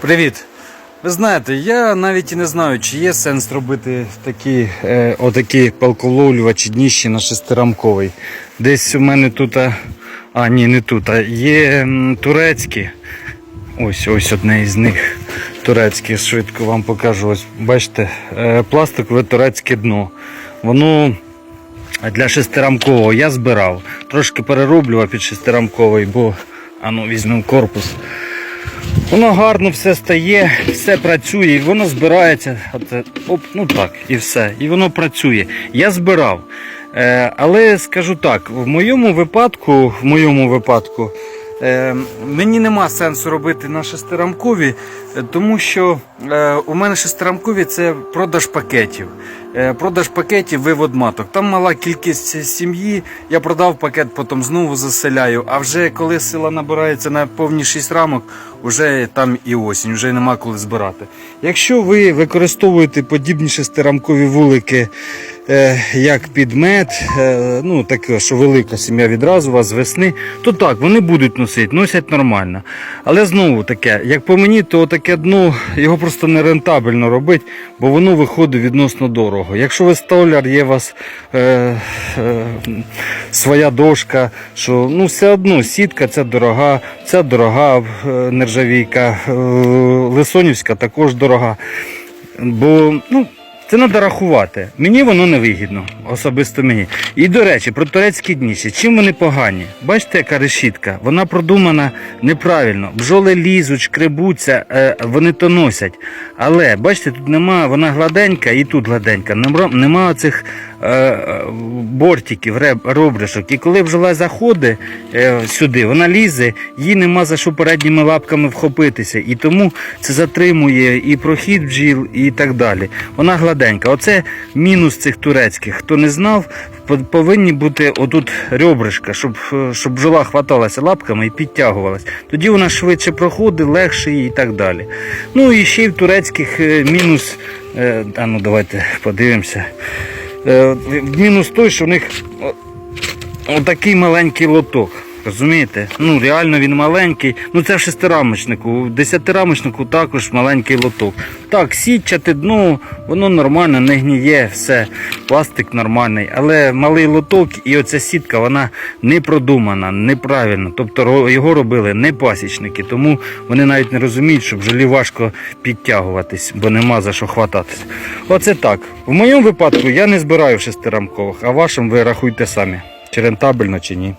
Привіт! Ви знаєте, я навіть і не знаю, чи є сенс робити такі, е, отакі палколовлювачі дніщі на шестирамковий. Десь у мене тут, а, ні, не тут, а є турецькі. Ось ось одне із них. Турецьке, швидко вам покажу. Ось бачите, е, пластикове турецьке дно. Воно для шестирамкового я збирав. Трошки перероблював під шестирамковий, бо а ну візьмемо корпус. Воно гарно все стає, все працює, і воно збирається. От, оп, ну так, і все. І воно працює. Я збирав. Е, але скажу так, в моєму випадку, в моєму випадку, е, мені нема сенсу робити на шестирамкові, е, тому що е, у мене шестирамкові це продаж пакетів. Е, продаж пакетів, вивод маток. Там мала кількість сім'ї. Я продав пакет, потім знову заселяю. А вже коли сила набирається на повні 6 рамок, вже там і осінь, вже нема коли збирати. Якщо ви використовуєте подібні шестирамкові вулики, е, як підмет, е, ну таке, що велика сім'я відразу вас з весни, то так, вони будуть носити, носять нормально. Але знову таке, як по мені, то таке дно його просто не рентабельно робити, бо воно виходить відносно дорого. Якщо ви столяр, є у вас е, е, своя дошка, що ну все одно сітка ця дорога, ця дорога е, нержавійка, е, лисонівська також дорога. Бо ну, це треба рахувати. Мені воно не вигідно, особисто мені. І до речі, про турецькі дніші. Чим вони погані? Бачите, яка решітка? Вона продумана неправильно. Бжоли лізуть, шкребуться, е, вони то носять. Але бачите, тут немає, вона гладенька і тут гладенька. Нема, цих бортиків, реб, робришок. І коли бджола заходить е, сюди, вона лізе, їй нема за що передніми лапками вхопитися. І тому це затримує і прохід бджіл, і так далі. Вона гладенька. Оце мінус цих турецьких. Хто не знав, повинні бути отут ребришка, щоб, е, щоб бджола хваталася лапками і підтягувалась. Тоді вона швидше проходить, легше і так далі. Ну і ще й в турецьких е, мінус. е, А ну давайте подивимося. Е, Мінус той, що в них отакий маленький лоток. Розумієте? Ну реально він маленький. Ну це в шестирамочнику. У десятирамочнику також маленький лоток. Так, сітчате дно, воно нормально, не гніє, все, пластик нормальний. Але малий лоток і оця сітка, вона не продумана, неправильно. Тобто його робили не пасічники, тому вони навіть не розуміють, що бджолі важко підтягуватись, бо нема за що хвататись. Оце так. В моєму випадку я не збираю в шестирамкових, а вашим ви рахуйте самі, чи рентабельно, чи ні.